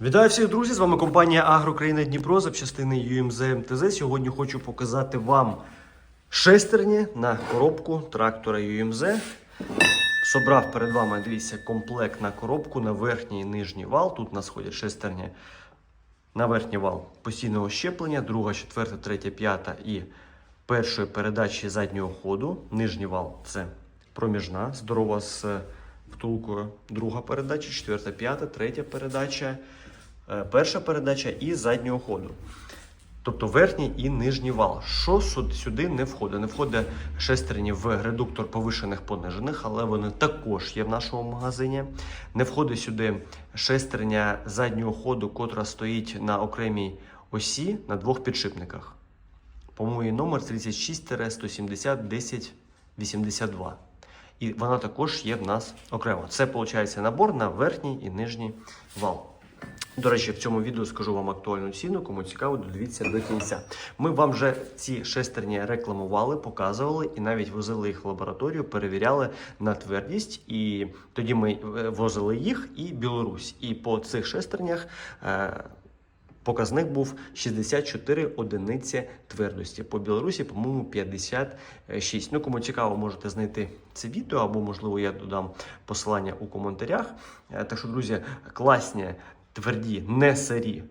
Вітаю всіх, друзі! З вами компанія Агрокраїна Дніпро запчастини UMZ МТЗ. Сьогодні хочу показати вам шестерні на коробку трактора UMZ. Собрав перед вами, дивіться, комплект на коробку на верхній і нижній вал. Тут у нас шестерні на верхній вал постійного щеплення, друга, четверта, третя, п'ята і першої передачі заднього ходу. Нижній вал це проміжна, здорова з втулкою. Друга передача, четверта, п'ята, третя передача, е, перша передача і заднього ходу. Тобто верхній і нижній вал. Що сюди- не входить? Не входить шестерні в редуктор повишених понижених, але вони також є в нашому магазині. Не входить сюди шестерня заднього ходу, котра стоїть на окремій осі на двох підшипниках. По-моєму, номер 36-170-1082. І вона також є в нас окремо. Це виходить набор на верхній і нижній вал. До речі, в цьому відео скажу вам актуальну ціну. Кому цікаво, додивіться до кінця. Ми вам вже ці шестерні рекламували, показували і навіть возили їх в лабораторію, перевіряли на твердість. І тоді ми е, возили їх і Білорусь. І по цих шестернях. Е- Показник був 64 одиниці твердості. По Білорусі, по-моєму, 56. Ну, кому цікаво, можете знайти це відео, або, можливо, я додам посилання у коментарях. Е, Так що, друзі, класні, тверді, не сирі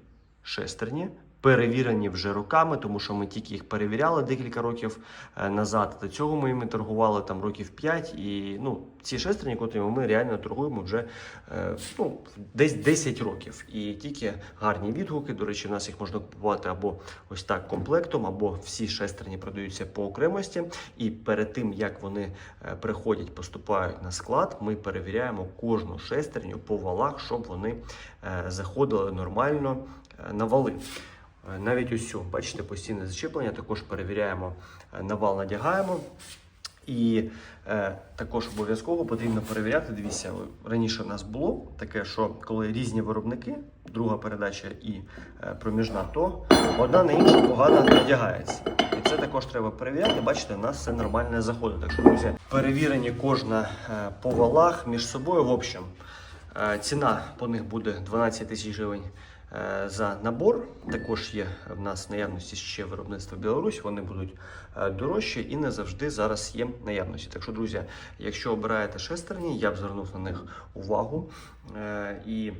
шестерні. Перевірені вже роками, тому що ми тільки їх перевіряли декілька років е, назад. До цього ми їми торгували там років 5. І ну, ці шестерні, котрі ми реально торгуємо вже е, ну, десь 10 років. І тільки гарні відгуки. До речі, в нас їх можна купувати або ось так комплектом, або всі шестерні продаються по окремості. І перед тим як вони е, приходять, поступають на склад, ми перевіряємо кожну шестерню по валах, щоб вони заходили нормально на вали. Е, Навіть ось бачите, постійне зачеплення, також перевіряємо, е, на вал надягаємо. І е, також обов'язково потрібно перевіряти. Дивіться, раніше в нас було таке, що коли різні виробники, друга передача і е, проміжна, то одна на іншу погано надягається. І це також треба перевіряти. Бачите, у нас все нормально заходить. Так що, друзі, перевірені кожна е, по валах між собою. В общем, ціна по них буде 12 тисяч гривень е, за набор. Також є в нас наявності ще виробництво Білорусь. Вони будуть е, дорожчі і не завжди зараз є наявності. Так що, друзі, якщо обираєте шестерні, я б звернув на них увагу. Е, І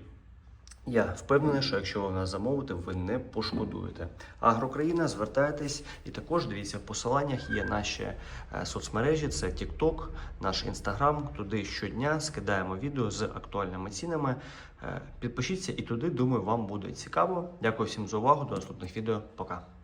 я впевнений, що якщо ви нас замовите, ви не пошкодуєте. Агрокраїна, звертайтесь і також дивіться в посиланнях є наші е, соцмережі, це TikTok, наш Instagram. Туди щодня скидаємо відео з актуальними цінами. Е, Підпишіться і туди, думаю, вам буде цікаво. Дякую всім за увагу. До наступних відео. Пока.